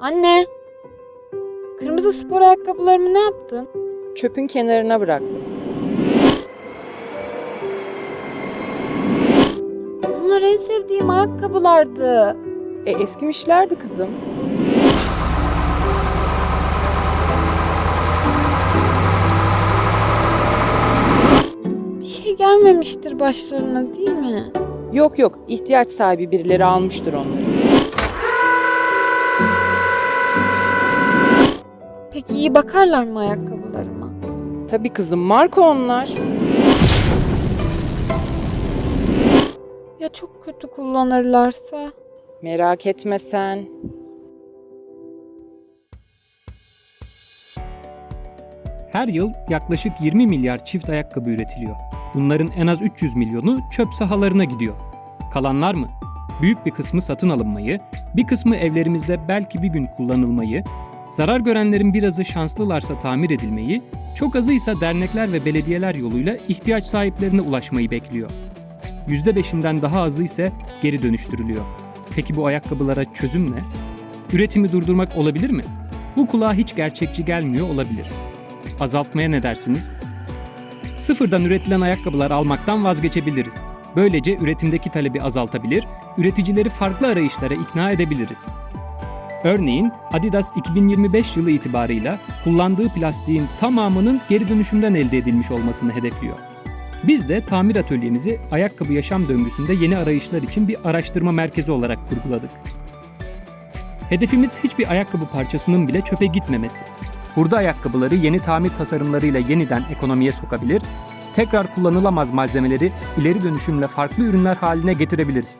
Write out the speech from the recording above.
Anne! Kırmızı spor ayakkabılarımı ne yaptın? Çöpün kenarına bıraktım. Bunlar en sevdiğim ayakkabılardı. E eskimişlerdi kızım. Bir şey gelmemiştir başlarına değil mi? Yok yok ihtiyaç sahibi birileri almıştır onları. Peki iyi bakarlar mı ayakkabılarıma? Tabii kızım marka onlar. Ya çok kötü kullanırlarsa? Merak etme sen. Her yıl yaklaşık 20 milyar çift ayakkabı üretiliyor. Bunların en az 300 milyonu çöp sahalarına gidiyor. Kalanlar mı? Büyük bir kısmı satın alınmayı, bir kısmı evlerimizde belki bir gün kullanılmayı, zarar görenlerin birazı şanslılarsa tamir edilmeyi, çok azı ise dernekler ve belediyeler yoluyla ihtiyaç sahiplerine ulaşmayı bekliyor. %5'inden daha azı ise geri dönüştürülüyor. Peki bu ayakkabılara çözüm ne? Üretimi durdurmak olabilir mi? Bu kulağa hiç gerçekçi gelmiyor olabilir. Azaltmaya ne dersiniz? Sıfırdan üretilen ayakkabılar almaktan vazgeçebiliriz. Böylece üretimdeki talebi azaltabilir, üreticileri farklı arayışlara ikna edebiliriz. Örneğin Adidas 2025 yılı itibarıyla kullandığı plastiğin tamamının geri dönüşümden elde edilmiş olmasını hedefliyor. Biz de tamir atölyemizi ayakkabı yaşam döngüsünde yeni arayışlar için bir araştırma merkezi olarak kurguladık. Hedefimiz hiçbir ayakkabı parçasının bile çöpe gitmemesi. Hurda ayakkabıları yeni tamir tasarımlarıyla yeniden ekonomiye sokabilir, tekrar kullanılamaz malzemeleri ileri dönüşümle farklı ürünler haline getirebiliriz.